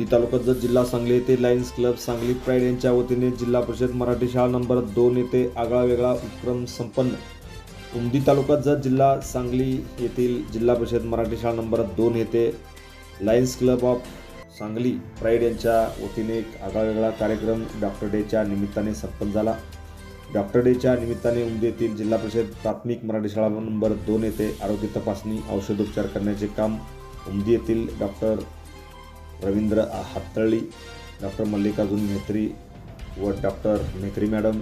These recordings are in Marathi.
उमदी तालुक्यात जत जिल्हा सांगली येथे लायन्स क्लब सांगली प्राईड यांच्या वतीने जिल्हा परिषद मराठी शाळा नंबर दोन येथे आगळा वेगळा उपक्रम संपन्न. उमदी तालुक्यात जत जिल्हा सांगली येथील जिल्हा परिषद मराठी शाळा नंबर दोन येथे Lions club of Sangli pride यांच्या वतीने एक आगळावेगळा कार्यक्रम डॉक्टर डेच्या निमित्ताने संपन्न झाला. डॉक्टर डेच्या निमित्ताने उमदी येथील जिल्हा परिषद प्राथमिक मराठी शाळा नंबर दोन येथे आरोग्य तपासणी औषधोपचार करण्याचे काम उमदी येथील डॉक्टर रवींद्र हातळी डॉक्टर मल्लिकार्जुन मेत्री व doctor Metri madam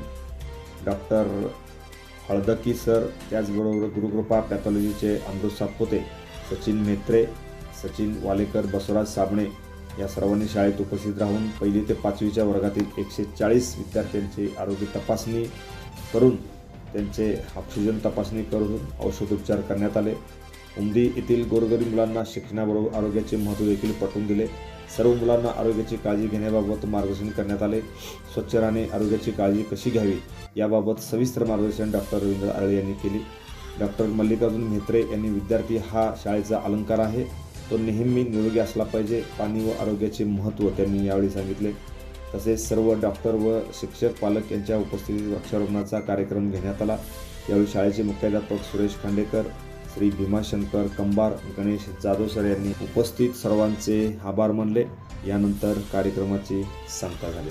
doctor Haladaki sir त्याचबरोबर गुरुकृपा पॅथॉलॉजीचे अमृत सातपुते सचिन मेत्रे सचिन वालेकर बसवराज साबणे या सर्वांनी शाळेत उपस्थित राहून पहिली ते पाचवीच्या वर्गातील एकशे चाळीस विद्यार्थ्यांची आरोग्य तपासणी करून त्यांचे ऑक्सिजन तपासणी करून औषधोपचार करण्यात आले. उमदी येथील गोरगरीब मुलांना शिक्षणाबरोबर आरोग्याचे महत्त्व देखील पटवून दिले. सर्व मुलांना आरोग्याची काळजी घेण्याबाबत मार्गदर्शन करण्यात आले. स्वच्छ राहणे आरोग्याची काळजी कशी घ्यावी याबाबत सविस्तर मार्गदर्शन डॉक्टर रवींद्र आळे यांनी केली. डॉक्टर मल्लिकार्जुन म्हेत्रे यांनी विद्यार्थी हा शाळेचा अलंकार आहे. तो नेहमी निरोगी असला पाहिजे. पाणी व आरोग्याचे महत्त्व त्यांनी यावेळी सांगितले तसेच सर्व डॉक्टर व शिक्षक पालक यांच्या उपस्थितीत वृक्षारोपणाचा कार्यक्रम घेण्यात आला. यावेळी शाळेचे मुख्याध्यापक सुरेश खांडेकर श्री भीमाशंकर कंबार गणेश जाधव सर यांनी उपस्थित सर्वांचे आभार मानले. यानंतर कार्यक्रमाची सांगता झाली.